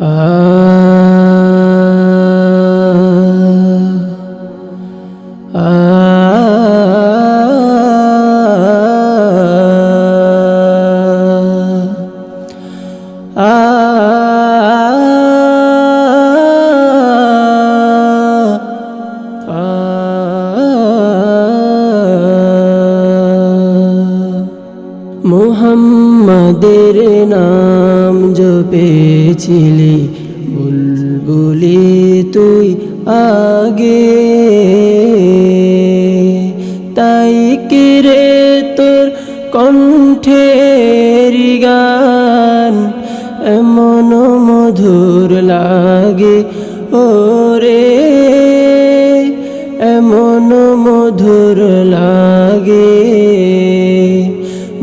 Ah. মোহাম্মদের নাম জপেছিলি, বুলবুলি তুই আগে। তাই কিরে তোর কণ্ঠের গান এমন মধুর লাগে? ওরে, এমন মধুর লাগে।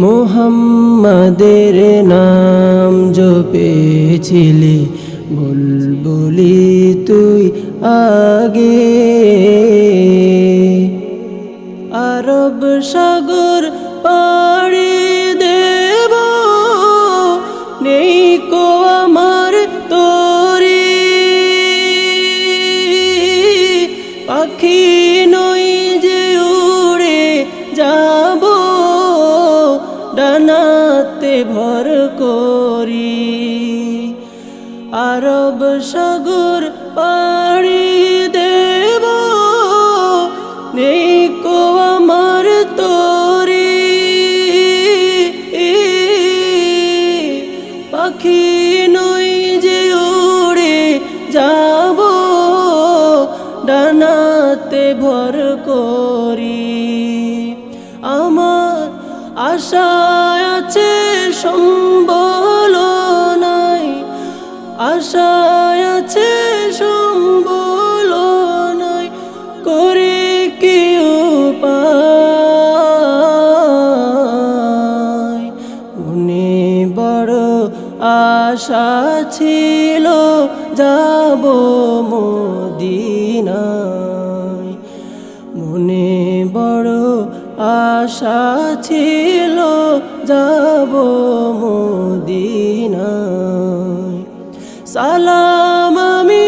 মোহাম্মদের নাম জপেছিলি, বুলবুলি তুই আগে। আরব সাগর পাড়ি দেব, নেই কো আমার তোরি। পাখি নই ডানাতে ভর করি। আরব সাগর পাড়ি দেব নেই কো আমার তোরি। পাখি নই যে উড়ে যাব, ডানাতে ভর করি। আশা আছে, সম্বল নাই। আশা আছে, সম্বল নাই। করে কেউ পায়। মনে বড় আশা ছিল, যাব মদিনায় আশা ছিল যাব মদিনায়। সালাম আমি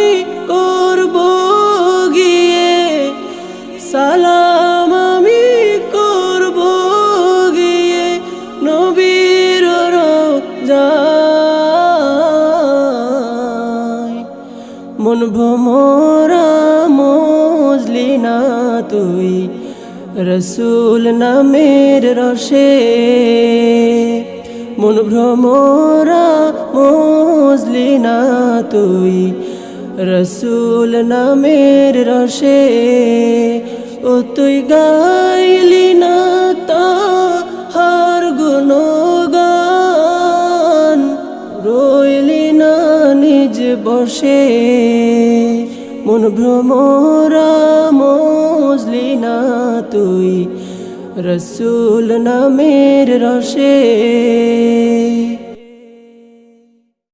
করব গিয়ে, সালাম আমি করব গিয়ে নবীর মন ভমরা মজলি না তুই রসুল নামের রসে মন ভ্রমরা মজলি না তুই। রসুল নামের রসে ও তুই গাইলি না তা হার গুণগান। রইলি না নিজ বসে মন ভ্রমরা মজলি না তুই রসুল নামের রসে।